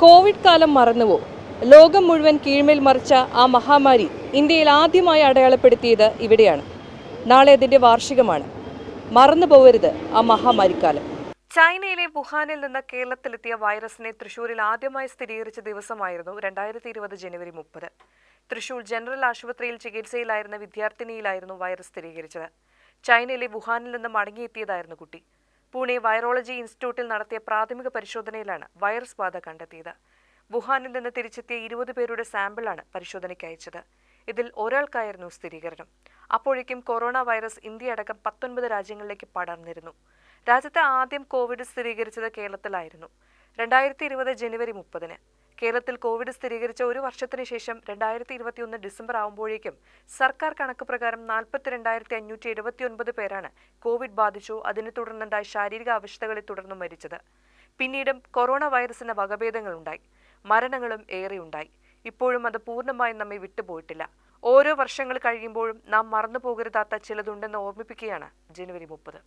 Covid കാലം മറന്നുവോ? ലോകം മുഴുവൻ കീഴ്മേൽ മറിച്ച ആ മഹാമാരി ഇന്ത്യയിൽ ആദ്യമായി അടയാളപ്പെടുത്തിയത് ഇവിടെയാണ്. നാളെ അതിന്റെ വാർഷികമാണ്. മറന്നു പോകരുത് ആ മഹാമാരിക്കാലം. ചൈനയിലെ വുഹാനിൽ നിന്ന് കേരളത്തിലെത്തിയ വൈറസിനെ തൃശൂരിൽ ആദ്യമായി സ്ഥിരീകരിച്ച ദിവസമായിരുന്നു രണ്ടായിരത്തി ഇരുപത് ജനുവരി മുപ്പത്. തൃശൂർ ജനറൽ ആശുപത്രിയിൽ ചികിത്സയിലായിരുന്ന വിദ്യാർത്ഥിനിയിലായിരുന്നു വൈറസ് സ്ഥിരീകരിച്ചത്. ചൈനയിലെ വുഹാനിൽ നിന്ന് മടങ്ങിയെത്തിയതായിരുന്നു കുട്ടി. പൂനെ വൈറോളജി ഇൻസ്റ്റിറ്റ്യൂട്ടിൽ നടത്തിയ പ്രാഥമിക പരിശോധനയിലാണ് വൈറസ് ബാധ കണ്ടെത്തിയത്. വുഹാനിൽ നിന്ന് തിരിച്ചെത്തിയ ഇരുപത് പേരുടെ സാമ്പിളാണ് പരിശോധനയ്ക്ക് അയച്ചത്. ഇതിൽ ഒരാൾക്കായിരുന്നു സ്ഥിരീകരണം. അപ്പോഴേക്കും കൊറോണ വൈറസ് ഇന്ത്യ അടക്കം പത്തൊൻപത് രാജ്യങ്ങളിലേക്ക് പടർന്നിരുന്നു. രാജ്യത്ത് ആദ്യം കോവിഡ് സ്ഥിരീകരിച്ചത് കേരളത്തിലായിരുന്നു. രണ്ടായിരത്തി ഇരുപത് ജനുവരി മുപ്പതിന്. കേരളത്തിൽ കോവിഡ് സ്ഥിരീകരിച്ച ഒരു വർഷത്തിന് ശേഷം രണ്ടായിരത്തി ഇരുപത്തിയൊന്ന് ഡിസംബർ ആകുമ്പോഴേക്കും സർക്കാർ കണക്ക് പ്രകാരം നാൽപ്പത്തിരണ്ടായിരത്തി അഞ്ഞൂറ്റി എഴുപത്തിയൊൻപത് പേരാണ് കോവിഡ് ബാധിച്ചു. അതിനെ തുടർന്നുണ്ടായ ശാരീരിക അവശതകളെ തുടർന്ന് മരിച്ചത്. പിന്നീടും കൊറോണ വൈറസിന് വകഭേദങ്ങളുണ്ടായി. മരണങ്ങളും ഏറെയുണ്ടായി. ഇപ്പോഴും അത് പൂർണമായും നമ്മെ വിട്ടുപോയിട്ടില്ല. ഓരോ വർഷങ്ങൾ കഴിയുമ്പോഴും നാം മറന്നു പോകരുതാത്ത ചിലതുണ്ടെന്ന് ഓർമ്മിപ്പിക്കുകയാണ് ജനുവരി മുപ്പത്.